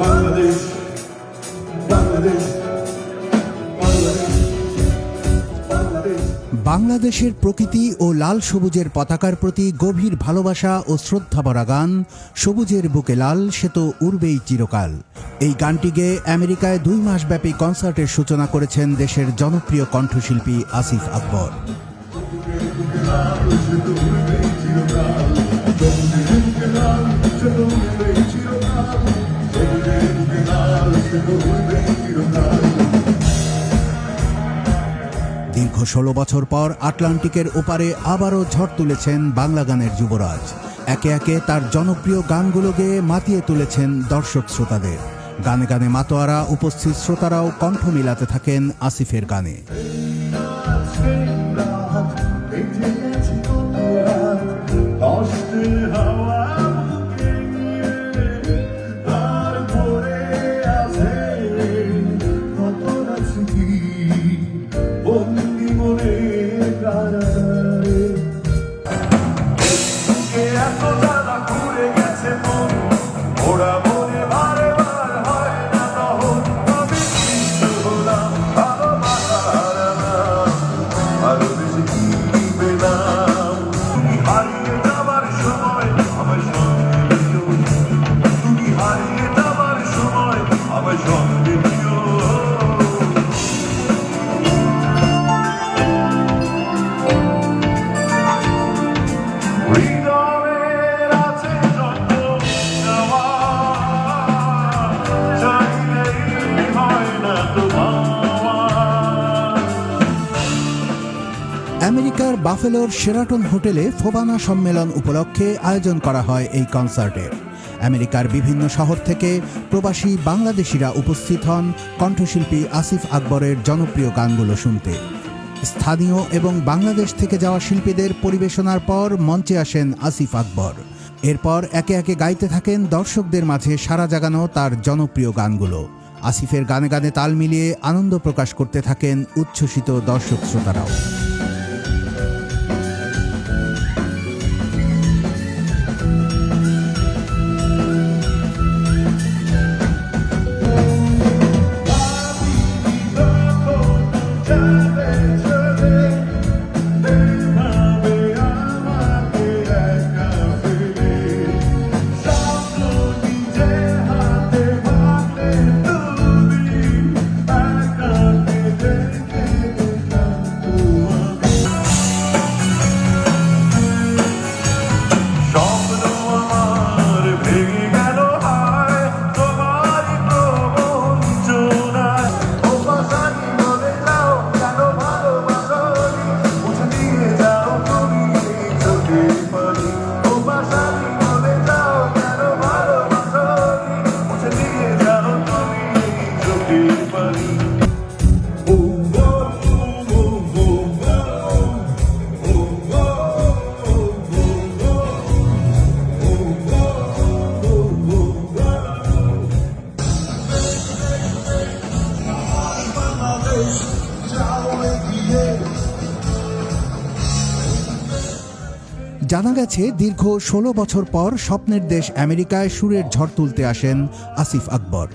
বাংলাদেশ বাংলাদেশ বাংলাদেশ বাংলাদেশ বাংলাদেশের প্রকৃতি ও লাল সবুজের পতাকার প্রতি গভীর ভালোবাসা ও শ্রদ্ধা ভরা গান সবুজের বুকে লাল সে তো উড়বেই চিরকাল। এই গানটি গেয়ে আমেরিকায় দুই মাসব্যাপী কনসার্টের সূচনা করেছেন দেশের জনপ্রিয় কণ্ঠশিল্পী আসিফ আকবর। দীর্ঘ ষোলো বছর পর আটলান্টিকের ওপারে আবারও ঝড় তুলেছেন বাংলা গানের যুবরাজ। একে একে তার জনপ্রিয় গানগুলো গেয়ে মাতিয়ে তুলেছেন দর্শক শ্রোতাদের। গানে গানে মাতোয়ারা, উপস্থিত শ্রোতারাও কণ্ঠ মিলাতে থাকেন আসিফের গানে। বন্দি মনে আমেরিকার বাফেলোর শেরাটন হোটেলে ফোবানা সম্মেলন উপলক্ষে আয়োজন করা হয় এই কনসার্টের আমেরিকার বিভিন্ন শহর থেকে প্রবাসী বাংলাদেশিরা উপস্থিত হন কণ্ঠশিল্পী আসিফ আকবরের জনপ্রিয় গানগুলো শুনতে। স্থানীয় এবং বাংলাদেশ থেকে যাওয়া শিল্পীদের পরিবেশনার পর মঞ্চে আসেন আসিফ আকবর। এরপর একে একে গাইতে থাকেন দর্শকদের মাঝে সারা জাগানো তার জনপ্রিয় গানগুলো। আসিফের গানে গানে তাল মিলিয়ে আনন্দ প্রকাশ করতে থাকেন উচ্ছ্বসিত দর্শক শ্রোতারাও। love. জানা গেছে, দীর্ঘ ষোলো বছর পর স্বপ্নের দেশ আমেরিকায় সুরের ঝড় তুলতে আসেন আসিফ আকবর।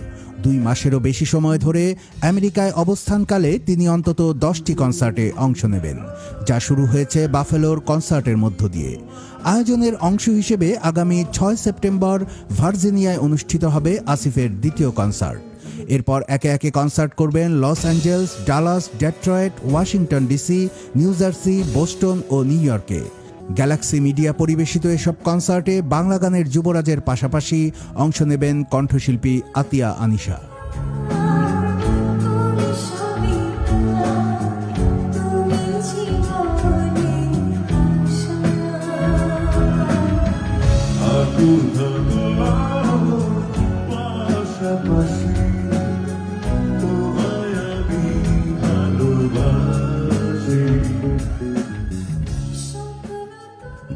দুই মাসেরও বেশি সময় ধরে আমেরিকায় অবস্থানকালে তিনি অন্তত দশটি কনসার্টে অংশ নেবেন, যা শুরু হয়েছে বাফেলোর কনসার্টের মধ্য দিয়ে। আয়োজনের অংশ হিসেবে আগামী ছয় সেপ্টেম্বর ভার্জিনিয়ায় অনুষ্ঠিত হবে আসিফের দ্বিতীয় কনসার্ট। এরপর একে একে কনসার্ট করবেন Los Angeles, Dallas, Detroit, Washington DC, New Jersey, Boston ও নিউ ইয়র্কে। গ্যালাক্সি মিডিয়া পরিবেশিত এসব কনসার্টে বাংলা গানের যুবরাজের পাশাপাশি অংশ নেবেন কণ্ঠশিল্পী আতিয়া আনিশা।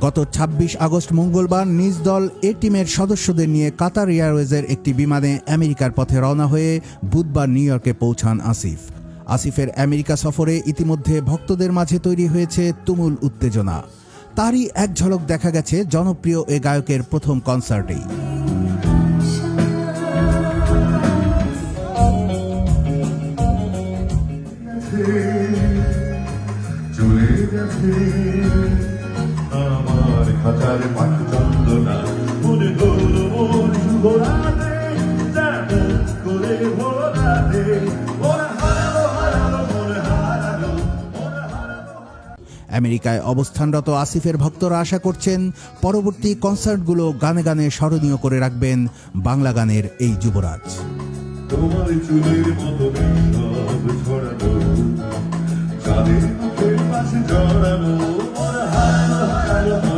গত ২৬ আগস্ট মঙ্গলবার নিজ দল এ টিমের সদস্যদের নিয়ে কাতার এয়ারওয়েজের একটি বিমানে আমেরিকার পথে রওনা হয়ে বুধবার নিউ ইয়র্কে পৌঁছান আসিফ। আসিফের আমেরিকা সফরে ইতিমধ্যে ভক্তদের মাঝে তৈরি হয়েছে তুমুল উত্তেজনা। তারই এক ঝলক দেখা গেছে জনপ্রিয় এ গায়কের প্রথম কনসার্টেই। চলে গেছে আমার পাখি চন্দনা। মনে যেমন করে আমেরিকায় অবস্থানরত আসিফের ভক্তরা আশা করছেন পরবর্তী কনসার্টগুলো গানে গানে স্মরণীয় করে রাখবেন বাংলা গানের এই যুবরাজ। তোমার চুলের মতো সব ছড়ানো। চাঁদের মুখের পাশে জড়ানো I'm how to